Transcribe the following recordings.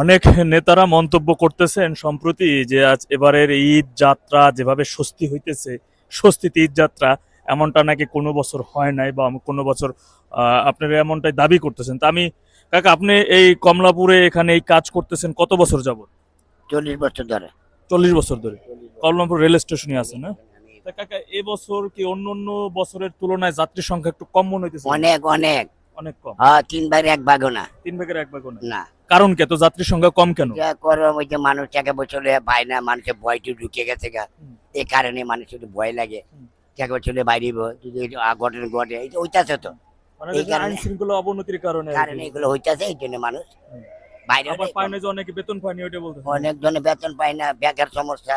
অনেক নেতারা মন্তব্য করতেছেন সম্প্রতি যে আজ এবারের ঈদ যাত্রা যেভাবে স্বস্তি হইতেছে স্বস্তিতে ঈদ যাত্রা এমনটা নাকি কোনো বছর হয় নাই বা কোনো বছর আপনারা এমনটাই দাবি করতেছেন। তা আমি কাকা আপনি এই কমলাপুরে এখানে এই কাজ করতেছেন কত বছর যাবত চল্লিশ বছর ধরে। চল্লিশ বছর ধরে। কমলাপুর রেল স্টেশনে আছে না? তা কাকা এবছর কি অন্য অন্য বছরের তুলনায় যাত্রী সংখ্যা একটু কম মনে হইতেছে? অনেক অনেক। অনেক কম? হ্যাঁ তিন ভাগের এক ভাগও না। তিন ভাগের এক ভাগও না। কারণ কে? তো যাত্রী সংখ্যা কম কেন? যা ওই যে মানুষ টাকা বছরে পায় না মানুষের ভয়টি ঢুকে গেছে গা। এই কারণে মানুষের একটু ভয় লাগে। টাকা বছরে বাইরিব যদি ঘটনা ঘটে ওইটাছে তো। মানে এই কারণে- শৃঙ্খলা অবনতির কারণে কারণে এগুলো হইতাছে এই জন্য মানুষ বাইরে আবার পায় না যে অনেকে বেতন পায়নি ওইটা বলতে অনেক জনে বেতন পায় না বেকার সমস্যা।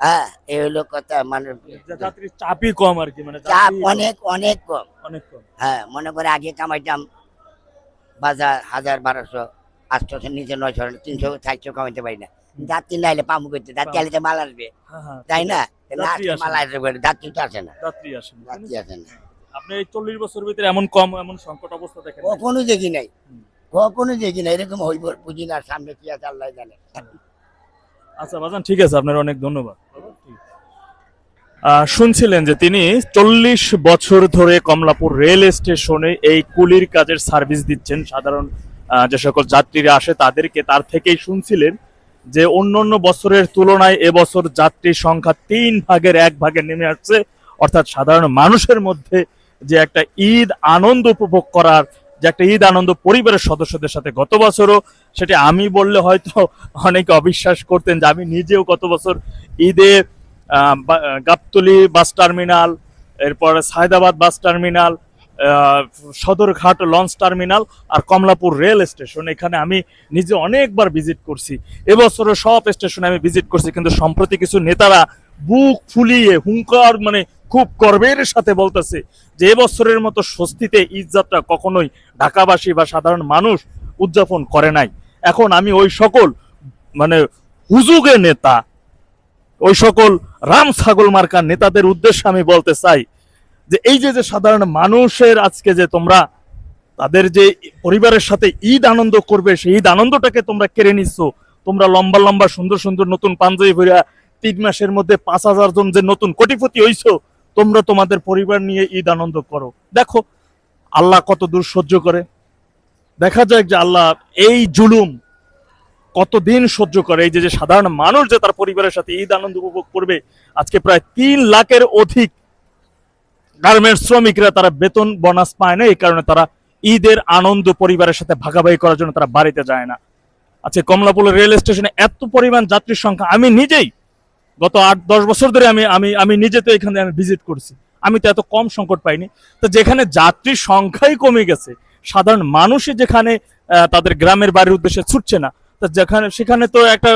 হ্যাঁ এই হলো কথা মানুষ যাত্রীর চাপই কম আর কি মানে চাপ অনেক অনেক কম। অনেক কম। হ্যাঁ মনে করে আগে কামাইতাম বাজার হাজার বারোশো আটশোশো নিচে নয়শো তিনশো চারশো কামাইতে পারি না। যাত্রী না এলে পাম্প করতে যাত্রী মাল আসবে। হ্যাঁ হ্যাঁ তাই না? মাল আসবে যাত্রী তো আসে না। যাত্রী আসে না আপনি এই চল্লিশ বছর ভিতরে এমন কম এমন সংকট অবস্থা দেখেন কখনো দেখি নাই। কখনো দেখি নাই। এরকম হইব বুঝি না সামনে কি আছে আল্লাহ জানে। আচ্ছা বাজান ঠিক আছে আপনার অনেক ধন্যবাদ। শুনছিলেন যে তিনি চল্লিশ বছর ধরে কমলাপুর রেল স্টেশনে এই কুলির কাজের সার্ভিস দিচ্ছেন সাধারণ যে সকল যাত্রীরা আসে তাদেরকে তার থেকেই শুনছিলেন যে অন্য অন্য বছরের তুলনায় এবছর যাত্রীর সংখ্যা তিন ভাগের এক ভাগে নেমে আসছে। অর্থাৎ সাধারণ মানুষের মধ্যে যে একটা ঈদ আনন্দ উপভোগ করার, যে একটা ঈদ আনন্দ পরিবারের সদস্যদের সাথে গত বছরও, সেটা আমি বললে হয়তো অনেকে অবিশ্বাস করতেন যে আমি নিজেও গত বছর ঈদে গাবতলী বাস টার্মিনাল, এরপরে Saidabad bus terminal Sadarghat launch terminal আর কমলাপুর রেল স্টেশন। এখানে আমি নিজে অনেকবার ভিজিট করছি। এবছরও সব স্টেশনে আমি ভিজিট করছি, কিন্তু সম্প্রতি কিছু নেতারা বুক ফুলিয়ে হুঙ্কার মানে খুব গর্বের সাথে বলতেছে যে এবছরের মতো স্বস্তিতে ঈদ যাত্রা কখনোই ঢাকাবাসী বা সাধারণ মানুষ উদযাপন করে নাই। এখন আমি ওই সকল মানে হুজুগে নেতা, ওই সকল রাম ছাগল মার্কার নেতাদের উদ্দেশ্যে আমি বলতে চাই যে এই যে যে সাধারণ মানুষের আজকে যে তোমরা তাদের যে পরিবারের সাথে ঈদ আনন্দ করবে, সেই ঈদ আনন্দটাকে তোমরা কেড়ে নিচ্ছ। তোমরা লম্বা লম্বা, সুন্দর সুন্দর নতুন পাঞ্জাবি ভরিয়া তিন মাসের মধ্যে পাঁচ হাজার জন যে নতুন কোটিপতি হইছো, তোমরা তোমাদের পরিবার নিয়ে ঈদ আনন্দ করো। দেখো, আল্লাহ কত দূর সহ্য করে। দেখা যাক যে আল্লাহ এই জুলুম কতদিন সহ্য করে। এই যে সাধারণ মানুষ যে তার পরিবারের সাথে ঈদ আনন্দ উপভোগ করবে, আজকে প্রায় তিন লাখের অধিক গার্মেন্টস শ্রমিকরা তারা বেতন বোনাস পায় না, এই কারণে তারা ঈদের আনন্দ পরিবারের সাথে ভাগাভাগি করার জন্য তারা বাড়িতে যায় না। আচ্ছা কমলাপুর রেল স্টেশনে এত পরিমাণ যাত্রীর সংখ্যা, আমি নিজেই গত আট, দশ বছর ধরে আমি আমি আমি নিজে তো এখানে আমি ভিজিট করছি। আমি তো এত কম সংকট পাইনি। তো যেখানে যাত্রীর সংখ্যাই কমে গেছে, সাধারণ মানুষই যেখানে তাদের গ্রামের বাড়ির উদ্দেশ্যে ছুটছে না, তা যেখানে, সেখানে তো একটা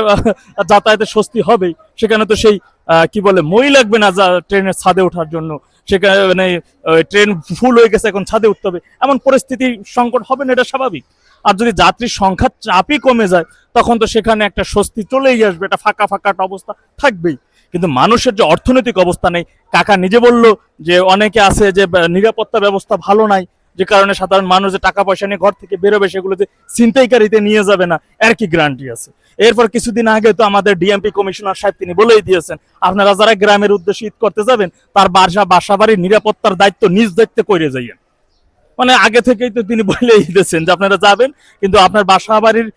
যাতায়াতের স্বস্তি হবেই। সেখানে তো সেই কি বলে, মই লাগবে না ট্রেনের ছাদে ওঠার জন্য। সেখানে মানে ট্রেন ফুল হয়ে গেছে, এখন ছাদে উঠতে হবে। এমন পরিস্থিতির সংকট হবে না, এটা স্বাভাবিক। আর যদি যাত্রীর সংখ্যা চাপই কমে যায়, তখন তো সেখানে একটা স্বস্তি চলেই আসবে এটা ফাঁকা ফাঁকা একটা অবস্থা থাকবেই। কিন্তু মানুষের যে অর্থনৈতিক অবস্থা নেই, কাকা নিজে বলল যে, অনেকে আছে যে, নিরাপত্তা ব্যবস্থা ভালো নাই। যে কারণে সাধারণ মানুষ যে টাকা পয়সা নিয়ে ঘর থেকে বেরোবে সেগুলো যে ছিনতাইকারীতে নিয়ে যাবে না, এর কি গ্যারান্টি আছে? এরপর কিছুদিন আগে তো আমাদের ডিএমপি কমিশনার সাহেব তিনি বলেই দিয়েছেন, আপনারা যারা গ্রামের উদ্দেশ্যে ঈদ করতে যাবেন, তার বাসা বাসা বাড়ির নিরাপত্তার দায়িত্ব নিজ দায়িত্বে করে যাইয়েন। মানে আগে থেকেই তো তিনি বলেই দিয়েছেন যে আপনারা যাবেন, কিন্তু আপনার বাসা বাড়ির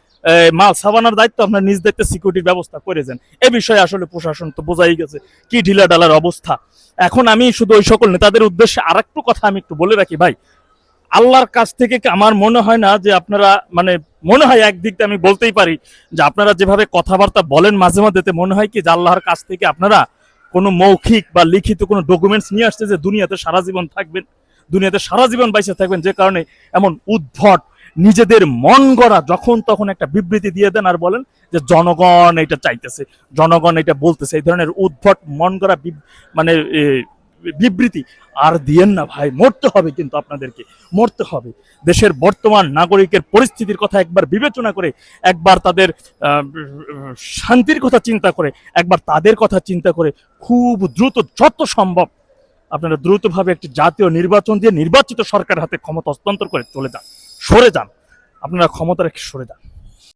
মাল সাবানার দায়িত্ব আপনার নিজ দায়িত্বে সিকিউরিটির ব্যবস্থা করে যান। এ বিষয়ে আসলে প্রশাসন তো বোঝাই গেছে কি ঢিলা ডালার অবস্থা। এখন আমি শুধু ওই সকল নেতাদের উদ্দেশ্যে আর কথা আমি একটু বলে রাখি ভাই আল্লাহর কাছ থেকে আমার মনে হয় না যে আপনারা মানে মনে হয় একদিক দিয়ে আমি বলতেই পারি, যে আপনারা যেভাবে কথাবার্তা বলেন মাঝে মাঝে মনে হয় কি যে আল্লাহর কাছ থেকে আপনারা কোনো মৌখিক বা লিখিত কোনো ডকুমেন্টস নিয়ে আসছে যে দুনিয়াতে সারা জীবন থাকবেন, দুনিয়াতে সারা জীবন বাইসে থাকবেন, যে কারণে এমন উদ্ভট, নিজেদের মন গড়া যখন তখন একটা বিবৃতি দিয়ে দেন আর বলেন যে জনগণ এটা চাইতেছে, জনগণ এটা বলতেছে, এই ধরনের উদ্ভট মন গড়া মানে বিবৃতি। আর দিয়েন না ভাই, মরতে হবে কিন্তু আপনাদেরকে, মরতে হবে। দেশের বর্তমান নাগরিকের পরিস্থিতির কথা একবার বিবেচনা করে, একবার তাদের শান্তির কথা চিন্তা করে, একবার তাদের কথা চিন্তা করে খুব দ্রুত, যত সম্ভব আপনারা দ্রুতভাবে একটি জাতীয় নির্বাচন দিয়ে নির্বাচিত সরকার হাতে ক্ষমতা হস্তান্তর করে চলে যান, সরে যান। আপনারা ক্ষমতা রেখে সরে যান।